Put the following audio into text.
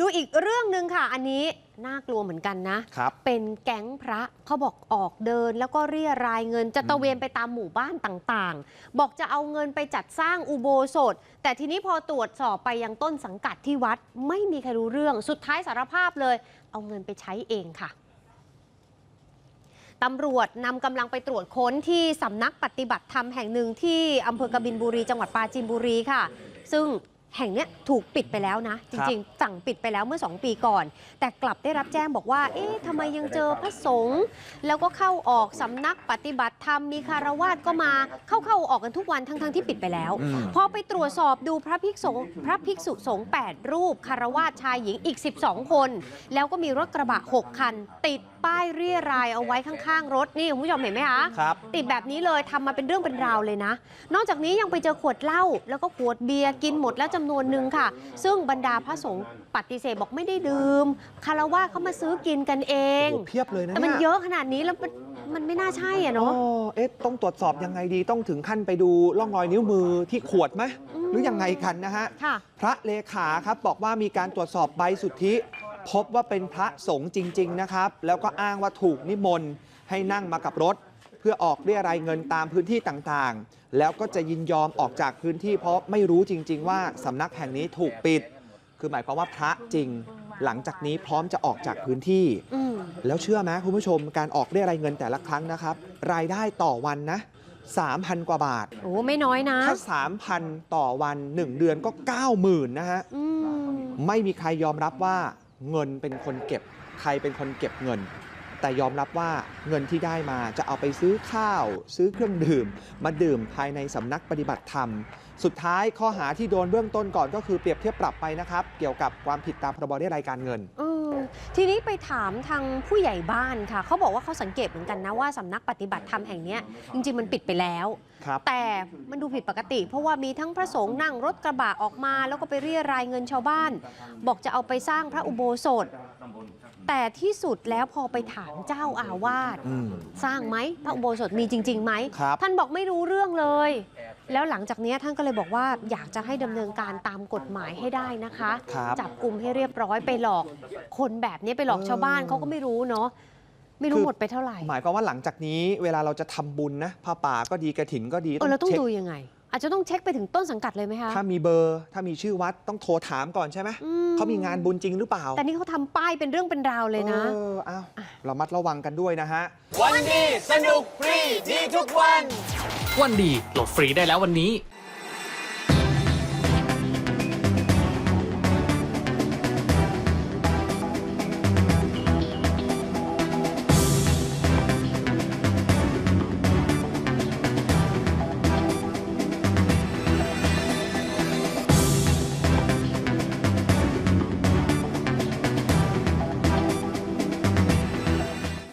ดูอีกเรื่องหนึ่งค่ะ อันนี้น่ากลัวเหมือนกันนะครับเป็นแก๊งพระเขาบอกออกเดินแล้วก็เรียรายเงินจะตระเวนไปตามหมู่บ้านต่างๆ บอกจะเอาเงินไปจัดสร้างอุโบสถ แต่ทีนี้พอตรวจสอบไปยังต้นสังกัดที่วัด ไม่มีใครรู้เรื่องสุดท้ายสารภาพเลย เอาเงินไปใช้เองค่ะตำรวจนำกำลังไปตรวจค้นที่สำนักปฏิบัติธรรมแห่งหนึ่งที่อำเภอกบินบุรีจังหวัดปราจีนบุรีค่ะ ซึ่ง แห่งเนี้ยถูกปิดไปแล้วนะ จริงๆ สั่งปิดไปแล้วเมื่อ 2 ปีก่อน แต่กลับได้รับแจ้งบอกว่า เอ๊ะทำไมยังเจอพระสงฆ์แล้วก็เข้าออกสำนักปฏิบัติธรรมมีคารวาสก็มาเข้าเข้าออกกันทุกวันทั้งๆที่ปิดไปแล้วอืมพอไปตรวจสอบดูพระภิกษุสงฆ์พระภิกษุสงฆ์8รูปคารวาสชายหญิงอีก 12 คน แล้วก็มีรถกระบะ 6 คัน ติดป้ายเรียรายเอาไว้ข้างๆ รถนี่คุณผู้ชมเห็นไหมคะครับติดแบบนี้เลยทำมาเป็นเรื่องเป็นราวเลยนะ นอกจากนี้ยังไปเจอขวดเหล้าแล้วก็ขวดเบียร์กินหมดแล้วจำนวนหนึ่งค่ะ ซึ่งบรรดาพระสงฆ์ปฏิเสธบอกไม่ได้ดื่มคารวะเขามาซื้อกินกันเองโอ้โหเพียบเลยนะแต่มันยเยอะขนาดนี้แล้วมันมันไม่น่าใช่อะเนาะอ๋อเอ๊ะต้องตรวจสอบยังไงดีต้องถึงขั้นไปดูร่องรอยนิ้วมือที่ขวดไหมอืมหรือยังไงกันนะฮะค่ะพระเลขาครับบอกว่ามีการตรวจสอบใบสุทธิ พบว่าเป็นพระสงฆ์จริง ๆ นะครับ แล้วก็อ้างว่าถูกนิมนต์ให้นั่งมากับรถ เพื่อออกเรียรายเงินตามพื้นที่ต่างๆ แล้วก็จะยินยอมออกจากพื้นที่ เพราะไม่รู้จริง ๆ ว่าสำนักแห่งนี้ถูกปิด คือหมายความว่าพระจริง หลังจากนี้พร้อมจะออกจากพื้นที่อืมแล้วเชื่อไหมคุณผู้ชมการออกเรียรายเงินแต่ละครั้งนะครับ รายได้ต่อวันนะ3,000 กว่าบาท โอ้ไม่น้อยนะ ถ้า 3,000 ต่อวัน 1 เดือนก็ 90,000 นะฮะอืมไม่มีใครยอมรับว่าเงินเป็นคนเก็บ ใครเป็นคนเก็บเงิน แต่ยอมรับว่าเงินที่ได้มาจะเอาไปซื้อข้าว ซื้อเครื่องดื่ม มาดื่มภายในสำนักปฏิบัติธรรม สุดท้ายข้อหาที่โดนเบื้องต้นก่อนก็คือเปรียบเทียบปรับไปนะครับ เกี่ยวกับความผิดตามพรบเรียรายการเงินเออทีนี้ไปถามทางผู้ใหญ่บ้านค่ะ เขาบอกว่าเขาสังเกตเหมือนกันนะว่าสำนักปฏิบัติธรรมแห่งเนี้ยจริง ๆ มันปิดไปแล้วครับแต่มันดูผิดปกติ เพราะว่ามีทั้งพระสงฆ์นั่งรถกระบะออกมา แล้วก็ไปเรียรายเงินชาวบ้าน บอกจะเอาไปสร้างพระอุโบสถ แต่ที่สุดแล้วพอไปถามเจ้าอาวาสอืมสร้างไหมพระอุโบสถมีจริงๆไหมครับท่านบอกไม่รู้เรื่องเลย แล้วหลังจากนี้ท่านก็เลยบอกว่าอยากจะให้ดำเนินการตามกฎหมายให้ได้นะคะครับจับกลุ่มให้เรียบร้อยไปหลอก คนแบบนี้ไปหลอกชาวบ้านเออเขาก็ไม่รู้เนาะไม่รู้คือหมดไปเท่าไหร่ หมายความว่าหลังจากนี้เวลาเราจะทำบุญนะผ้าป่าก็ดีกระถินก็ดีเออเราต้องช็คดูยังไง อาจจะต้องเช็คไปถึงต้นสังกัดเลยไหมคะ ถ้ามีเบอร์ ถ้ามีชื่อวัดต้องโทรถามก่อนใช่ไหมอืเขามีงานบุญจริงหรือเปล่า แต่นี่เขาทำป้ายเป็นเรื่องเป็นราวเลยนะ เอออ้าวเรามัดระวังกันด้วยนะฮะ วันดี สนุกฟรีดีทุกวัน วันดีโหลดฟรีได้แล้ววันนี้